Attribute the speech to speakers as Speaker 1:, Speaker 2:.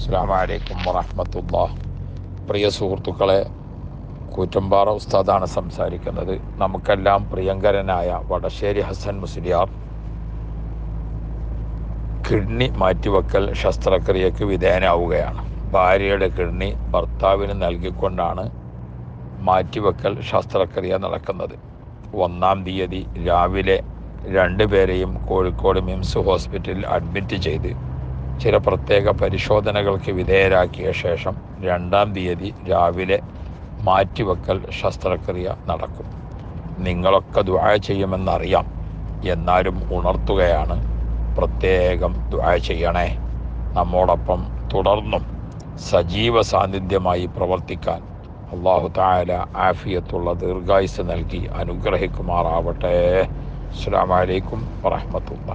Speaker 1: അസ്സാം വലൈക്കും വറഹമത്തുള്ള. പ്രിയ സുഹൃത്തുക്കളെ കൂറ്റമ്പാറ ഉസ്താദാണ് സംസാരിക്കുന്നത്. നമുക്കെല്ലാം പ്രിയങ്കരനായ വടശ്ശേരി ഹസൻ മുസ്ലിയാർ കിഡ്നി മാറ്റിവെക്കൽ ശസ്ത്രക്രിയക്ക് വിധേയനാവുകയാണ്. ഭാര്യയുടെ കിഡ്നി ഭർത്താവിന് നൽകിക്കൊണ്ടാണ് മാറ്റിവെക്കൽ ശസ്ത്രക്രിയ നടക്കുന്നത്. ഒന്നാം തീയതി രാവിലെ രണ്ടുപേരെയും കോഴിക്കോട് മിംസ് ഹോസ്പിറ്റലിൽ അഡ്മിറ്റ് ചെയ്ത് ചില പ്രത്യേക പരിശോധനകൾക്ക് വിധേയരാക്കിയ ശേഷം രണ്ടാം തീയതി രാവിലെ മാറ്റിവെക്കൽ ശസ്ത്രക്രിയ നടക്കും. നിങ്ങളൊക്കെ ദുആ ചെയ്യുമെന്നറിയാം. എന്നാലും ഉണർത്തുകയാണ്. പ്രത്യേകം ദുആ ചെയ്യണേ. നമ്മോടൊപ്പം തുടർന്നും സജീവ സാന്നിധ്യമായി പ്രവർത്തിക്കാൻ അള്ളാഹു താല ആഫിയത്തുള്ള ദീർഘായുസ് നൽകി അനുഗ്രഹിക്കുമാറാവട്ടെ. അസ്സാം വലൈക്കും വറഹമത്തുള്ള